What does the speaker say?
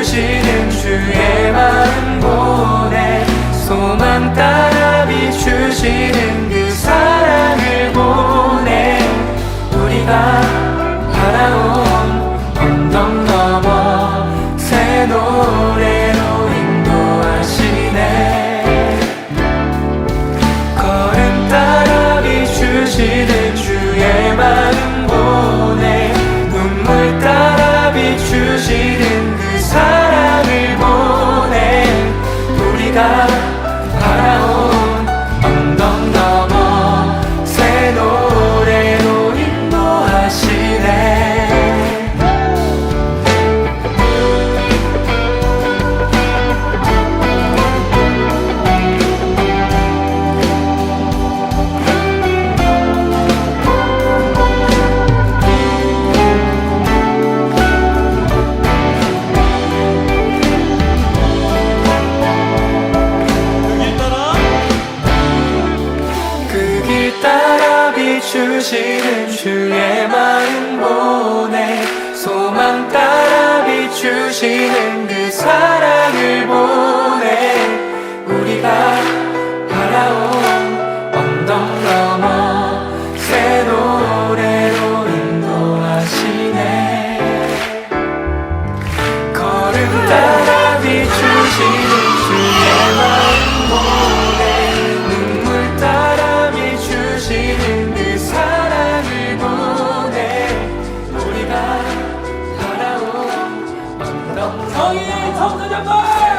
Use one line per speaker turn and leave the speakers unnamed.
주시는 주의 마음 보내 소망 따라 비추시는 그 사랑을 보내 우리가 바라온 언덕 넘어 새 노래로 인도하시네. 걸음 따라 비추시는 따라 비추시는 주의 마음 보내. 소망 따라 비추시는 그 사랑을 보내. 우리가 바라온 언덕 넘어 새 노래로 인도하시네. 걸음 따라 비추시는
정의 청소년들